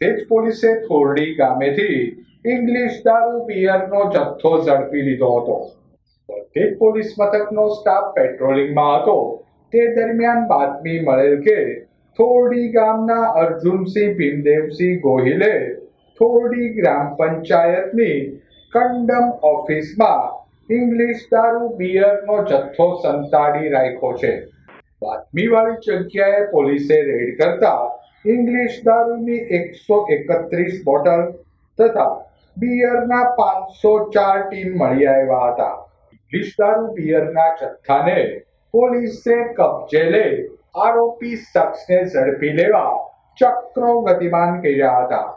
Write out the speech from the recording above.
તે જ પોલીસે થોરડી ગામેથી ઇંગ્લિશ દારૂ બિયરનો જથ્થો ઝડપી લીધો હતો. પ્રત્યેક પોલીસ મથકનો સ્ટાફ પેટ્રોલિંગમાં હતો. તે દરમિયાન બાતમી મળેલ કે થોરડી ગામના અર્જુનસિંહ ભીમદેવસિંહ ગોહિલે થોરડી ગ્રામ પંચાયતની કંડમ ઓફિસમાં ઇંગ્લિશ દારૂ બિયરનો જથ્થો સંતાડી રાખ્યો છે. બાતમીવાળી જગ્યાએ પોલીસે રેડ કરતા ઇંગ્લિશ દારૂની એકસો એકત્રીસ બોટલ તથા બિયરના પાંચસો ચાર ટીન મળી આવ્યા હતા ઇંગ્લિશ દારૂ બિયરના જથ્થાને પોલીસે કબજે લઈ આરોપી શખ્સને ઝડપી લેવા ચક્રો ગતિમાન કર્યા હતા